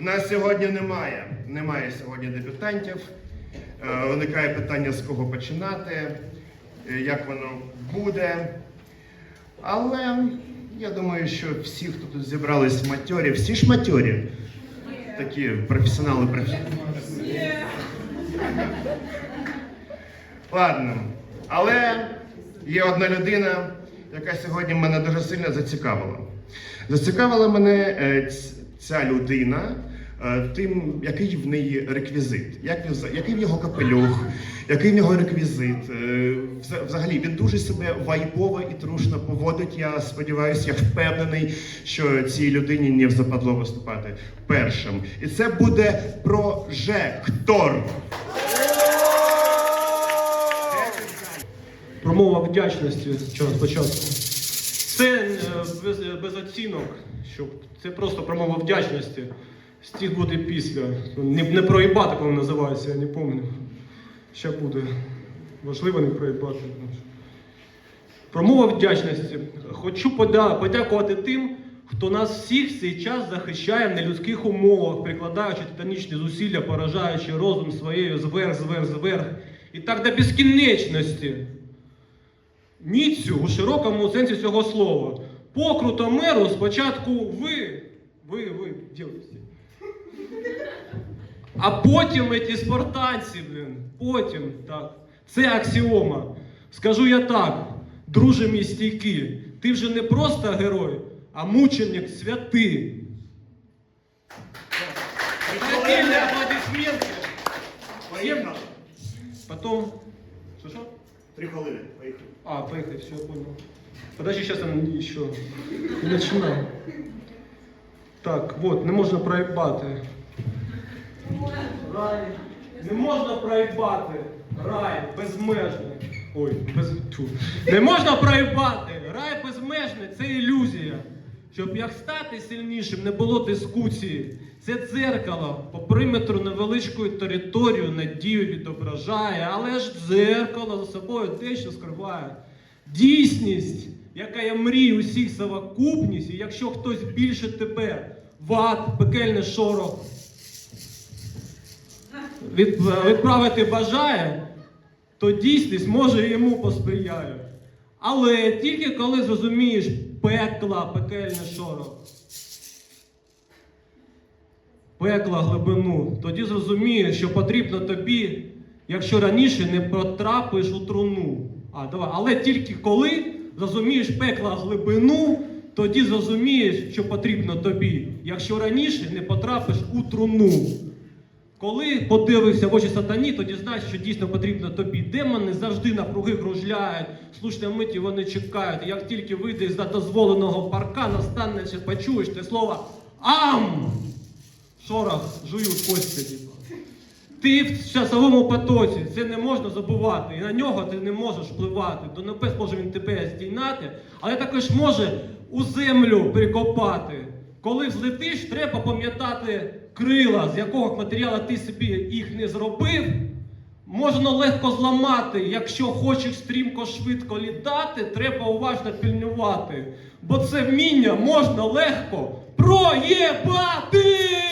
У нас сьогодні немає. Немає сьогодні дебютантів. Е, Виникає питання, з кого починати, е, як воно буде. Але я думаю, що всі, хто тут зібрались матьорі, всі ж матьорі. Такі професіонали професіонали. Ладно. Але є одна людина, яка сьогодні мене дуже сильно зацікавила. Зацікавила мене е, ця людина е, тим, який в неї реквізит, як він, який в його капелюх, який в нього реквізит. Е, Взагалі він дуже себе вайбово і трушно поводить. Я сподіваюся, я впевнений, що цій людині не западло виступати першим. І це буде прожектор. Промова вдячності що спочатку. Без, оцінок, щоб це просто промова вдячності. Стих буде після. Не, не проїбати, коли називається, я не пам'ятаю. Ще буде. Важливо не проїбати. Промова вдячності. Хочу подякувати тим, хто нас всіх в цей час захищає в нелюдських умовах, прикладаючи титанічні зусилля, поражаючи розум своєю зверх, зверх, зверх. І так до безкінечності. Міцю у широкому сенсі цього слова. Покруто меру спочатку ви, ви, ви, дівчатки. А потім ці спартанці, блін, потім, так. Це аксіома. Скажу я так, друже мій стійкий, ти вже не просто герой, а мученик святий. Отдельные аплодисменты. Поїхали. Потом, что, что? Три хвилини. Поїхали. А, поехали, все, понял. Подожди, сейчас он еще не начинал. Так, вот, не можна проїбати. Рай. Не можна проїбати. Рай безмежний. Ой, без... Тьфу. Не можна проїбати. Рай безмежний це ілюзія. Щоб як стати сильнішим, не було дискусії. Це дзеркало по периметру невеличкої територію надію відображає, але ж дзеркало за собою дещо скриває. Дійсність, яка є мрій усіх совокупність, і якщо хтось більше тебе, ват, пекельний шорох, від, відправити бажає, то дійсність може йому посприяє. Але тільки коли зрозумієш пекла, пекельний шорох, пекла глибину, тоді зрозумієш, що потрібно тобі, якщо раніше не потрапиш у труну. А, давай. Але тільки коли зрозумієш пекла глибину, тоді зрозумієш, що потрібно тобі, якщо раніше не потрапиш у труну. Коли подивився в очі сатані, тоді знаєш, що дійсно потрібно тобі. Демони завжди навкруги кружляють, слушне миті вони чекають. Як тільки вийдеш за дозволеного паркана, станеш почуєш те слово ам! Шорох жують кості. Ти в часовому потоці, це не можна забувати, і на нього ти не можеш впливати. До небес може він тебе здійнати, але також може у землю прикопати. Коли взлетиш, треба пам'ятати крила, з якого матеріалу ти собі їх не зробив. Можна легко зламати. Якщо хочеш стрімко швидко літати, треба уважно пильнувати. Бо це вміння можна легко проєбати!